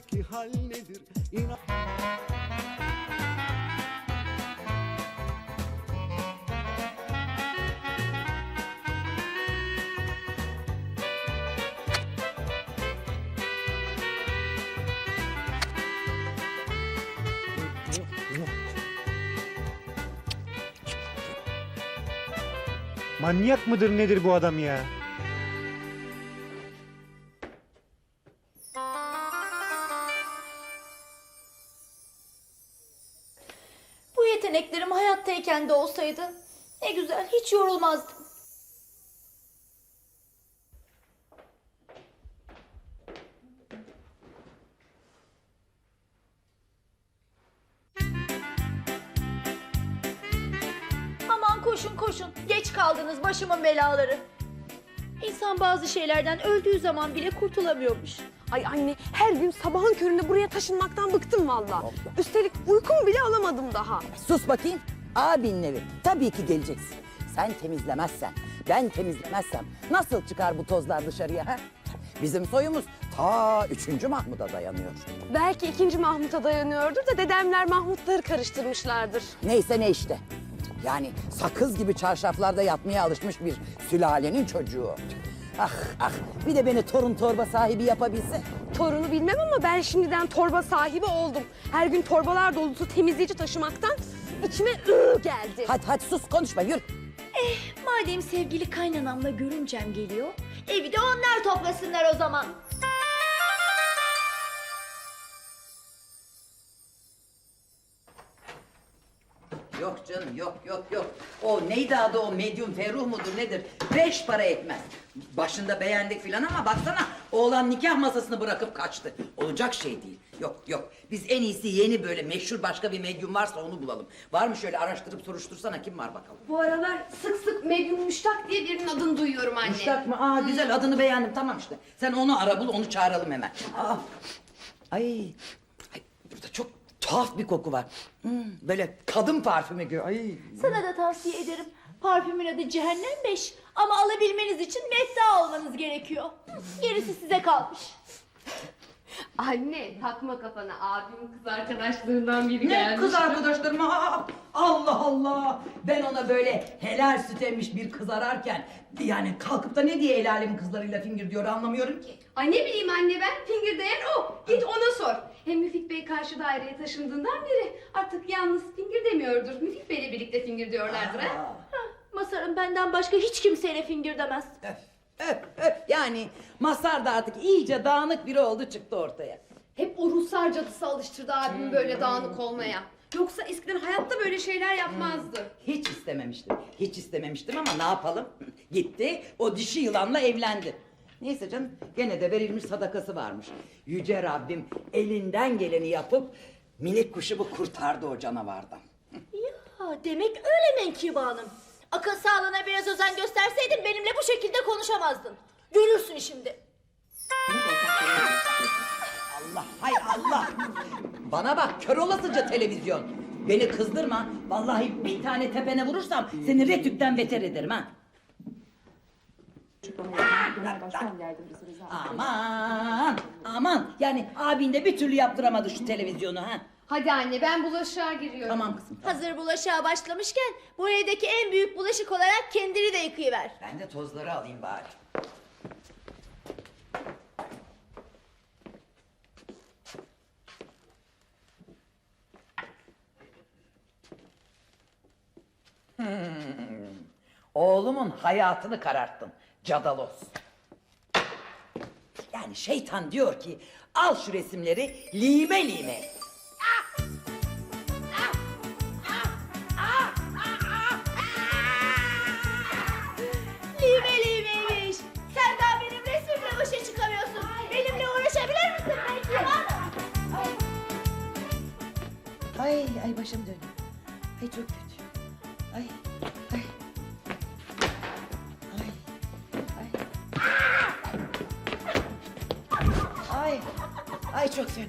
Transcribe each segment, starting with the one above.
kalpteki hal nedir? İnan Manyak mıdır nedir bu adam ya? Yeteneklerim hayattayken de olsaydı ne güzel hiç yorulmazdım. Aman koşun koşun geç kaldınız başımın belaları. İnsan bazı şeylerden öldüğü zaman bile kurtulamıyormuş. Ay anne her gün sabahın köründe buraya taşınmaktan bıktım valla. Üstelik uykumu bile alamadım daha. Sus bakayım. Abinin evi. Tabii ki geleceksin. Sen temizlemezsen, ben temizlemezsem nasıl çıkar bu tozlar dışarıya ha? Bizim soyumuz ta 3. Mahmud'a dayanıyor. Belki ikinci Mahmut'a dayanıyordur da dedemler Mahmutları karıştırmışlardır. Neyse ne işte. Yani sakız gibi çarşaflarda yatmaya alışmış bir sülalenin çocuğu. Ah ah bir de beni torun torba sahibi yapabilse. Torunu bilmem ama ben şimdiden torba sahibi oldum. Her gün torbalar dolusu temizleyici taşımaktan içime ıı geldi. Hadi hadi sus konuşma yürü. Madem sevgili kaynanamla görümcem geliyor, evi de onlar toplasınlar o zaman. Canım yok yok yok. O neydi adı o medyum Ferruh mudur nedir? Beş para etmez. Başında beğendik filan ama baksana oğlan nikah masasını bırakıp kaçtı. Olacak şey değil. Yok yok biz en iyisi yeni böyle meşhur başka bir medyum varsa onu bulalım. Var mı şöyle araştırıp soruştursana kim var bakalım. Bu aralar sık sık Medyum Müştak diye birinin adını duyuyorum anne. Müştak mı? Aa güzel adını beğendim tamam işte. Sen onu ara bul onu çağıralım hemen. Aa. Ay. Ay burada çok tuhaf bir koku var. Hmm, böyle kadın parfümü gibi. Ay. Sana da tavsiye ederim. Parfümün adı Cehennem 5 ama alabilmeniz için metta olmanız gerekiyor. Gerisi size kalmış. Anne takma kafana abimin kız arkadaşlarından biri Ne gelmiş. kız arkadaşlarım aa, Allah Allah. Ben ona böyle helal süt emmiş bir kız ararken yani kalkıp da ne diye el alemin kızlarıyla fingir diyor anlamıyorum ki. Ay ne bileyim anne ben fingir değen o. Git ona sor. Hem Müfit Bey karşı daireye taşındığından beri artık yalnız fingir demiyordur. Müfit Bey'le birlikte fingir diyorlardır ha. Masarım benden başka hiç kimseyle fingir demez. öf, öf, öf. Yani Masar da artık iyice dağınık biri oldu çıktı ortaya. Hep o Ruslar cadısı alıştırdı abimi böyle dağınık olmaya. Yoksa eskiden hayatta böyle şeyler yapmazdı. Hiç istememiştim. Hiç istememiştim ama ne yapalım? Gitti o dişi yılanla evlendi. Neyse canım gene de verilmiş sadakası varmış. Yüce Rabbim elinden geleni yapıp minik kuşumu kurtardı o canavardan. Ya demek öyle Menkibe Hanım. Akıl sağlığına biraz özen gösterseydin benimle bu şekilde konuşamazdın. Görürsün şimdi. Allah hay Allah. Bana bak kör olasıca televizyon. Beni kızdırma. Vallahi bir tane tepene vurursam seni retükten beter ederim ha. Aman aman yani abin de bir türlü yaptıramadı şu televizyonu ha. Hadi anne ben bulaşığa giriyorum. Tamam kızım. tamam. Hazır bulaşığa başlamışken bu evdeki en büyük bulaşık olarak kendini de yıkayıver. Ben de tozları alayım bari. Hmm. Oğlumun hayatını kararttın Cadalos. Yani şeytan diyor ki al şu resimleri lime lime. et. Lime limeymiş. Sen daha benim resmimle başa çıkamıyorsun. Benimle uğraşabilir misin Hanım? Ay ay başım dönüyor. Ay çok kötü. Ay. Ay. Çok fena.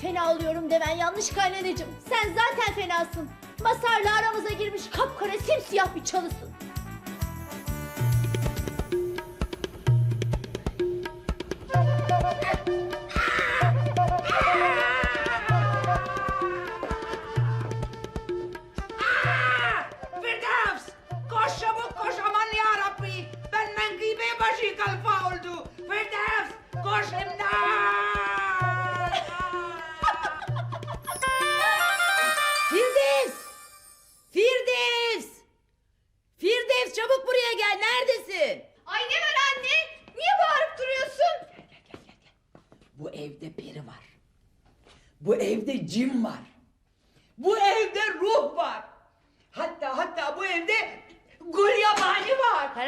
Fena oluyorum demen yanlış kaynanacığım. Sen zaten fenasın. Masarla aramıza girmiş kapkara simsiyah bir çalısın.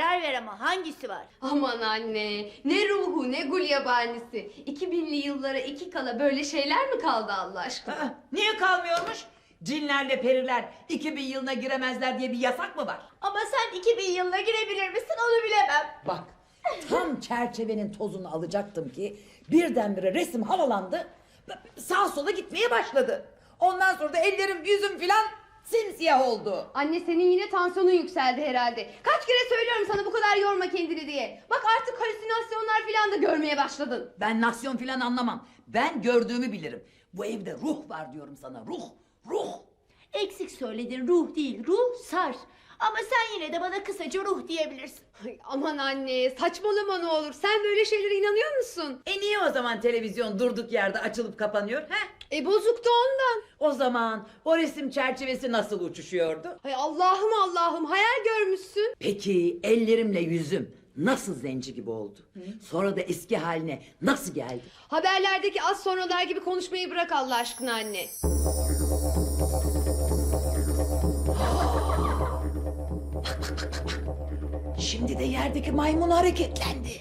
Karar ver ama hangisi var? Aman anne, ne ruhu ne gulyabanisi. 2000'li yıllara iki kala böyle şeyler mi kaldı Allah aşkına? Aa, niye kalmıyormuş? Cinlerle periler 2000 yılına giremezler diye bir yasak mı var? Ama sen 2000 yılına girebilir misin onu bilemem. Bak tam çerçevenin tozunu alacaktım ki birdenbire resim havalandı. Sağa sola gitmeye başladı. Ondan sonra da ellerim yüzüm filan simsiyah oldu. Anne senin yine tansiyonun yükseldi herhalde. Kaç kere söylüyorum sana bu kadar yorma kendini diye. Bak artık halüsinasyonlar falan da görmeye başladın. Ben nasyon filan anlamam. Ben gördüğümü bilirim. Bu evde ruh var diyorum sana. Ruh, ruh. Eksik söyledin ruh değil ruh sar. Ama sen yine de bana kısaca ruh diyebilirsin. Ay, aman anne saçmalama ne olur. Sen böyle şeylere inanıyor musun? E niye o zaman televizyon durduk yerde açılıp kapanıyor? He? E bozuktu ondan. O zaman o resim çerçevesi nasıl uçuşuyordu? Ay Allah'ım Allah'ım hayal görmüşsün. Peki ellerimle yüzüm nasıl zenci gibi oldu? Sonra da eski haline nasıl geldi? Haberlerdeki az sonralar gibi konuşmayı bırak Allah aşkına anne. Şimdi de yerdeki maymun hareketlendi.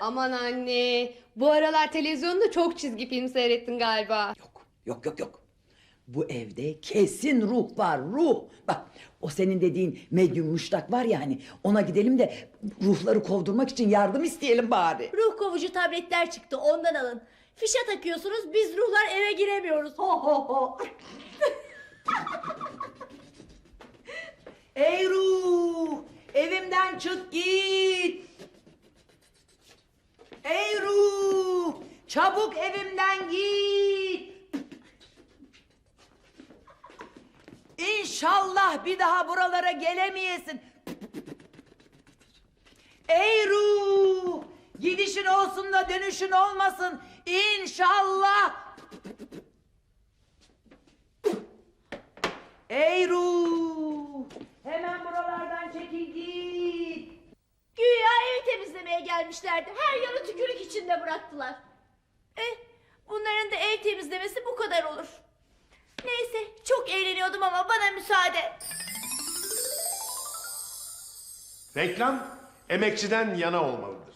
Aman anne. Bu aralar televizyonda çok çizgi film seyrettin galiba. Yok, yok, yok, yok. Bu evde kesin ruh var, ruh. Bak, o senin dediğin medyum muştak var ya hani, ona gidelim de ruhları kovdurmak için yardım isteyelim bari. Ruh kovucu tabletler çıktı ondan alın. Fişe takıyorsunuz biz ruhlar eve giremiyoruz. Ho ho ho. Ey ruh, evimden çık git. Ey ruh, çabuk evimden git. İnşallah bir daha buralara gelemeyesin. Ey ruh, gidişin olsun da dönüşün olmasın. İnşallah. Ey ruh, hemen buralardan çekil git. Güya evi temizlemeye gelmişlerdi. Her yanı tükürük içinde bıraktılar. Bunların da ev temizlemesi bu kadar olur. Neyse çok eğleniyordum ama bana müsaade. Reklam emekçiden yana olmalıdır.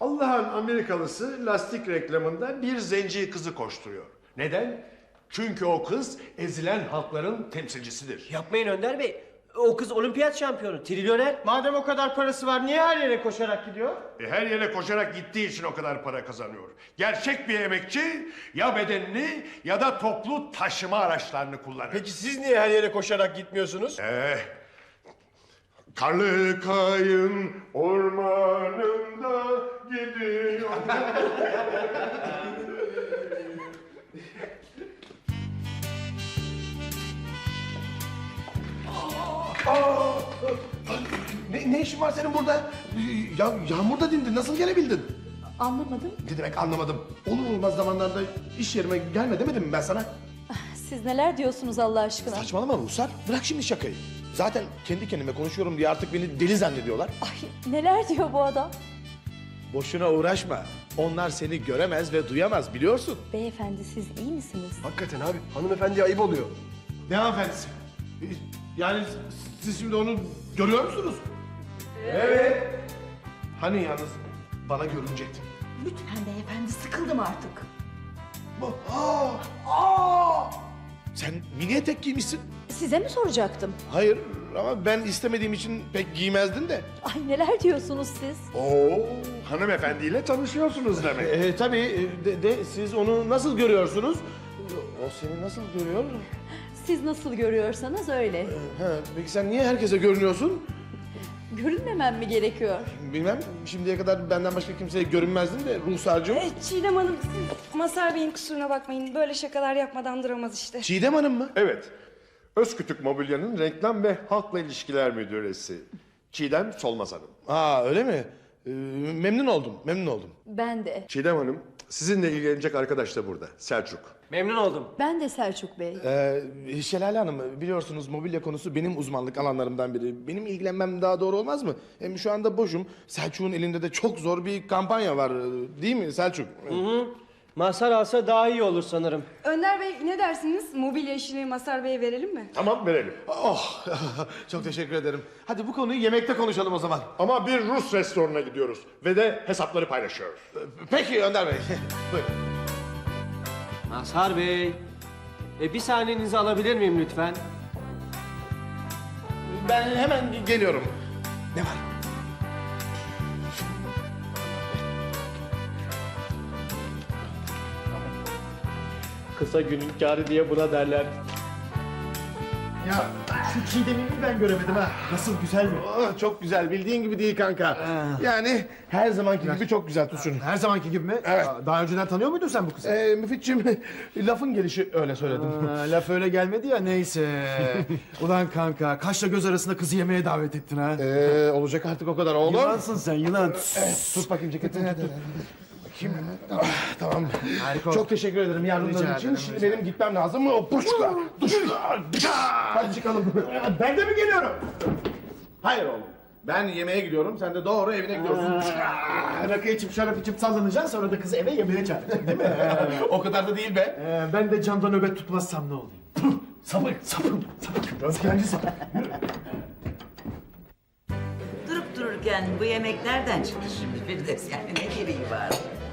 Allah'ın Amerikalısı lastik reklamında bir zenci kızı koşturuyor. Neden? Çünkü o kız ezilen halkların temsilcisidir. Yapmayın Önder Bey. O kız olimpiyat şampiyonu, trilyoner. Madem o kadar parası var niye her yere koşarak gidiyor? E, her yere koşarak gittiği için o kadar para kazanıyor. Gerçek bir emekçi ya bedenini ya da toplu taşıma araçlarını kullanır. Peki siz niye her yere koşarak gitmiyorsunuz? Eh, karlı kayın ormanında gidiyor. Ne, ne işin var senin burada? Ya, yağmurda dindin. Nasıl gelebildin? Anlamadım. Ne demek anlamadım. Olur olmaz zamanlarda iş yerime gelme demedim mi ben sana? Siz neler diyorsunuz Allah aşkına? Saçmalama Ruhsar. Bırak şimdi şakayı. Zaten kendi kendime konuşuyorum diye artık beni deli zannediyorlar. Ay neler diyor bu adam? Boşuna uğraşma. Onlar seni göremez ve duyamaz biliyorsun. Beyefendi siz iyi misiniz? Hakikaten abi hanımefendiye ayıp oluyor. Ne hanımefendisi? Yani siz şimdi onu görüyor musunuz? Evet. Hani yalnız bana görünecekti. Lütfen beyefendi sıkıldım artık. Bu- Aa, aa! Sen mini etek giymişsin. Size mi soracaktım? Hayır ama ben istemediğim için pek giymezdin de. Ay neler diyorsunuz siz? Oo, hanımefendiyle tanışıyorsunuz demek. Ee, tabii e, de, de siz onu nasıl görüyorsunuz? O seni nasıl görüyor? Siz nasıl görüyorsanız öyle. Ha, peki sen niye herkese görünüyorsun? Görünmemem mi gerekiyor? Bilmem şimdiye kadar benden başka kimseye görünmezdin de Ruhsar'cığım. Evet Çiğdem Hanım siz Masar Bey'in kusuruna bakmayın. Böyle şakalar yapmadan duramaz işte. Çiğdem Hanım mı? Evet. Özkütük Mobilya'nın reklam ve halkla ilişkiler müdüresi. Çiğdem Solmaz Hanım. Aa öyle mi? Ee, memnun oldum, memnun oldum. Ben de. Çiğdem Hanım, sizinle ilgilenecek arkadaş da burada. Selçuk. Memnun oldum. Ben de Selçuk Bey. Ee, Şelale Hanım biliyorsunuz mobilya konusu benim uzmanlık alanlarımdan biri. Benim ilgilenmem daha doğru olmaz mı? Hem şu anda boşum. Selçuk'un elinde de çok zor bir kampanya var. Değil mi Selçuk? Mazhar alsa daha iyi olur sanırım. Önder Bey ne dersiniz? Mobilya işini Masar Bey'e verelim mi? Tamam verelim. Oh, çok teşekkür ederim. Hadi bu konuyu yemekte konuşalım o zaman. Ama bir Rus restoranına gidiyoruz ve de hesapları paylaşıyoruz. Peki Önder Bey. Buyurun. Mazhar Bey. E, bir saniyenizi alabilir miyim lütfen? Ben hemen geliyorum. Ne var? Kısa günün kârı diye buna derler. Ya şu Çiğdem'i ben göremedim ha. Nasıl güzel mi? Oh, çok güzel. Bildiğin gibi değil kanka. Yani her zamanki gibi çok güzel şunu. Her zamanki gibi mi? Evet. Daha önceden tanıyor muydun sen bu kızı? Ee, Müfitçim lafın gelişi öyle söyledim. Aa, laf öyle gelmedi ya neyse. Ulan kanka kaşla göz arasında kızı yemeğe davet ettin ha. Ee, olacak artık o kadar oğlum. Yılansın sen yılan. Tut bakayım ceketini. Bakayım. Ah, tamam. Harika. Çok teşekkür ederim yardımların Rica için. ederim, Şimdi rica benim gitmem lazım. Puşka, duşka, Hadi çıkalım. Ben de mi geliyorum? Hayır oğlum. Ben yemeğe gidiyorum. Sen de doğru evine gidiyorsun. Rakı içip şarap içip sallanacaksın sonra da kızı eve yemeğe çağıracaksın değil mi? o kadar da değil be. Ee, ben de camda nöbet tutmazsam ne olayım? Puh, sapık, sapık, sapık. Röntgenci sapık. Durup dururken bu yemek nereden çıktı şimdi Firdevs? Yani ne gereği var?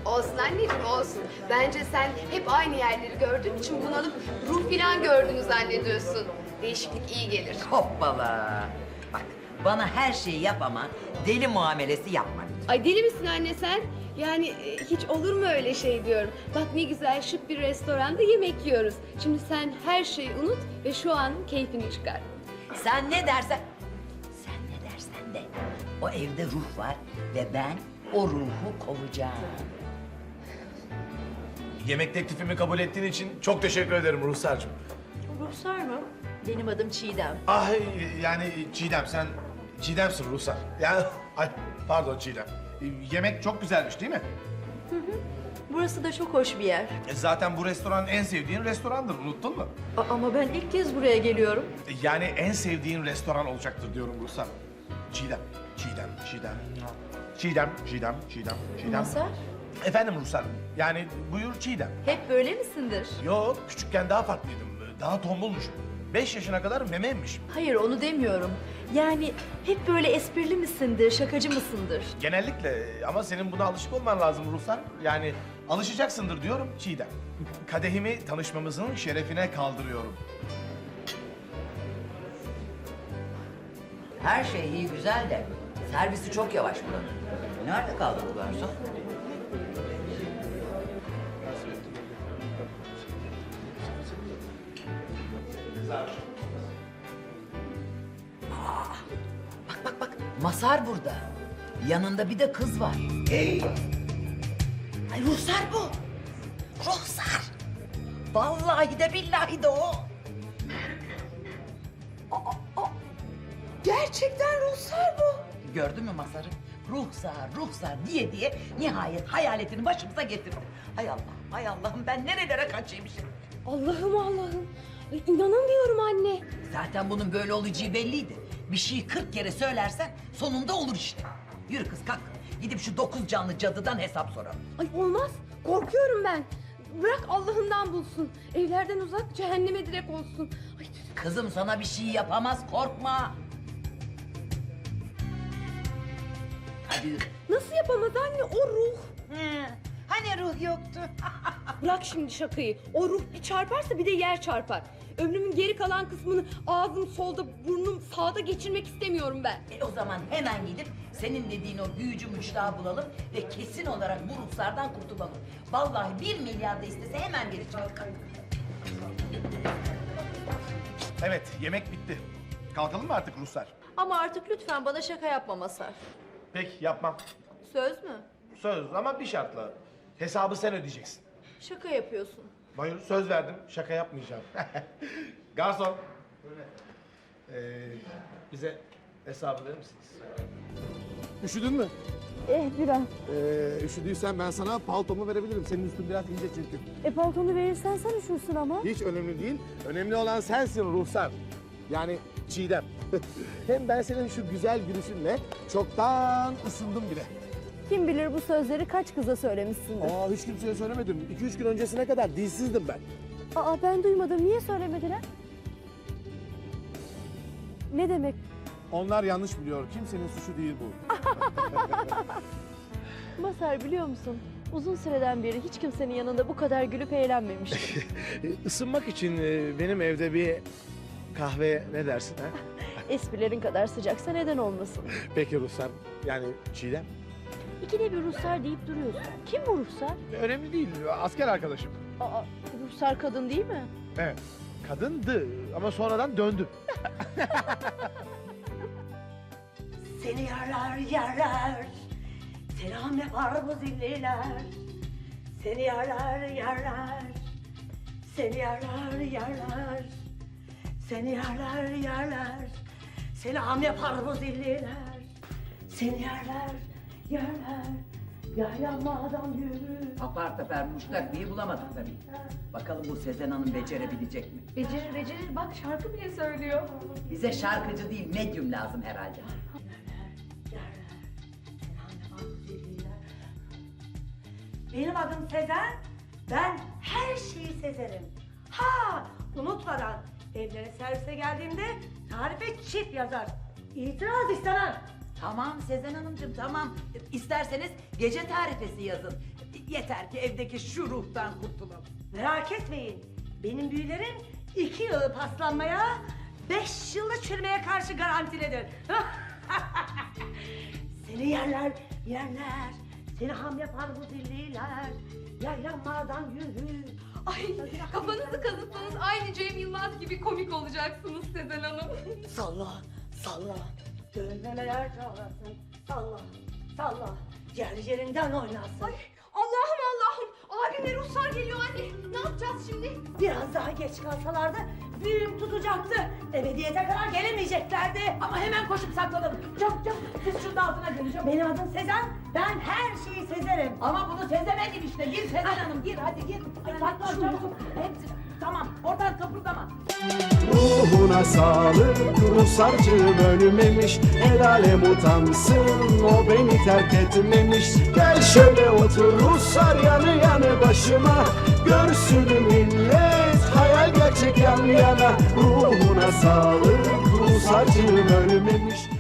Olsun anneciğim olsun. Bence sen hep aynı yerleri gördüğün için bunalıp ruh filan gördüğünü zannediyorsun. Değişiklik iyi gelir. Hoppala. Bak bana her şeyi yap ama deli muamelesi yapma. Ay deli misin anne sen? Yani e, hiç olur mu öyle şey diyorum. Bak ne güzel şık bir restoranda yemek yiyoruz. Şimdi sen her şeyi unut ve şu an keyfini çıkar. Sen ne dersen... Sen ne dersen de o evde ruh var ve ben o ruhu kovacağım. Yemek teklifimi kabul ettiğin için çok teşekkür ederim Ruhsar'cığım. Ruhsar mı? Benim adım Çiğdem. Ah yani Çiğdem sen Çiğdem'sin Ruhsar. Yani ay pardon Çiğdem. Yemek çok güzelmiş değil mi? Burası da çok hoş bir yer. E, zaten bu restoran en sevdiğin restorandır unuttun mu? A- ama ben ilk kez buraya geliyorum. E, Yani en sevdiğin restoran olacaktır diyorum Ruhsar. Çiğdem, Çiğdem, Çiğdem. Çiğdem, Çiğdem, Çiğdem, Çiğdem. Masar, Efendim Ruhsar, yani buyur Çiğdem. hep böyle misindir? Yok, küçükken daha farklıydım. Daha tombulmuşum. Beş yaşına kadar memeymişim. Hayır onu demiyorum. Yani hep böyle esprili misindir, şakacı mısındır? Genellikle ama senin buna alışık olman lazım Ruhsar. Yani alışacaksındır diyorum Çiğdem. Kadehimi tanışmamızın şerefine kaldırıyorum. Her şey iyi güzel de servisi çok yavaş buranın. Nerede kaldı bu garson? Aa, Bak bak bak Masar burada. Yanında bir de kız var. Ay Ruhsar bu. Ruhsar. Vallahi de billahi de o. Gerçekten ruhsar bu. Gördün mü Masar'ı? Ruhsar, ruhsar diye diye nihayet hayaletini başımıza getirdi. Hay Allah, hay Allah'ım ben nerelere kaçıymışım. Allah'ım Allah'ım. İnanamıyorum anne. Zaten bunun böyle olacağı belliydi. Bir şeyi kırk kere söylersen sonunda olur işte. Yürü kız kalk. Gidip şu dokuz canlı cadıdan hesap soralım. Ay olmaz. Korkuyorum ben. Bırak Allah'ından bulsun. Evlerden uzak cehenneme direkt olsun. Ay, Kızım sana bir şey yapamaz korkma. Hadi yürü. nasıl yapamaz anne o ruh? Hı, Hani ruh yoktu? Bırak şimdi şakayı. O ruh bir çarparsa bir de yer çarpar. Ömrümün geri kalan kısmını ağzım solda, burnum sağda geçirmek istemiyorum ben. E o zaman hemen gidip senin dediğin o büyücü mıçlağı bulalım ve kesin olarak bu ruhsardan kurtulalım. Vallahi bir milyar da istese hemen geri çıkar. Evet, yemek bitti. Kalkalım mı artık Ruhsar? Ama artık lütfen bana şaka yapma Masar. Peki, yapmam. Söz mü? Söz ama bir şartla. Hesabı sen ödeyeceksin. Şaka yapıyorsun. Buyur, söz verdim. Şaka yapmayacağım. Garson. Ee, bize Hesabı verir misiniz? Üşüdün mü? Eh biraz. Ee, üşüdüysen ben sana paltomu verebilirim. Senin üstün biraz ince çünkü. E paltonu verirsen sen üşürsün ama. Hiç önemli değil. Önemli olan sensin Ruhsar. Yani Çiğdem. Hem ben senin şu güzel gülüşünle çoktan ısındım bile. Kim bilir bu sözleri kaç kıza söylemişsindir. Aa hiç kimseye söylemedim. 2-3 gün öncesine kadar dilsizdim ben. Aa ben duymadım. Niye söylemediler? Ne demek? Onlar yanlış biliyor. Kimsenin suçu değil bu. Masar biliyor musun? Uzun süreden beri hiç kimsenin yanında bu kadar gülüp eğlenmemiştim. Isınmak için e, benim evde bir kahve ne dersin ha? Esprilerin kadar sıcaksa neden olmasın? Peki Ruhsar. Yani Çiğdem. İkide bir ruhsar deyip duruyorsun. Kim bu ruhsar? Önemli değil. Asker arkadaşım. Aa, ruhsar kadın değil mi? Evet. Kadındı ama sonradan döndü. Seni yarlar yarlar Selam yapar bu zilliler Seni yarlar yarlar Seni yarlar yarlar Seni yarlar yarlar Selam yapar bu zilliler Seni yarlar yarlar Yaylanmadan yürü Apar topar muştak bulamadık tabii. Bakalım bu Sezen Hanım becerebilecek mi? Becerir becerir bak şarkı bile söylüyor. Bize şarkıcı değil medyum lazım herhalde. Benim adım Sezen. Ben her şeyi sezerim. Ha unutmadan evlere servise geldiğimde tarife çift yazar. İtiraz istemem. Tamam Sezen Hanımcığım tamam. İsterseniz gece tarifesi yazın. Yeter ki evdeki şu ruhtan kurtulalım. Merak etmeyin. Benim büyülerim iki yılı paslanmaya, beş yılda çürümeye karşı garantilidir. Seni yerler, yerler. Seni ham yapar bu dilliler. Yaylanmadan yürü. Ay kafanızı kazıtsanız aynı Cem Yılmaz gibi komik olacaksınız Sezen Hanım. Salla, salla. Dönmemeler çalasın. Salla, salla. Yer yerinden oynasın. Ay Allah'ım Allah'ım. Abime ruhsar geliyor anne. Ne yapacağız şimdi? Biraz daha geç kalsalardı büyüm tutacaktı. Ebediyete kadar gelemeyeceklerdi. Ama hemen koşup saklanalım. Çabuk çabuk siz şunun altına çabuk. Benim adım Sezen. Ben her şeyi sezerim. Ama bunu sezemedim işte. Gir Sezen Hanım gir hadi gir. Ay, saklan çabuk. Hepsi tamam oradan kıpırdama. Ruhuna sağlık Ruhsarcığım ölmemiş El alem utansın O beni terk etmemiş. Gel şöyle otur Ruhsar yanı yanı başıma. Görsün millet Hayal gerçek yan yana. Ruhuna sağlık Ruhsarcığım ölmemiş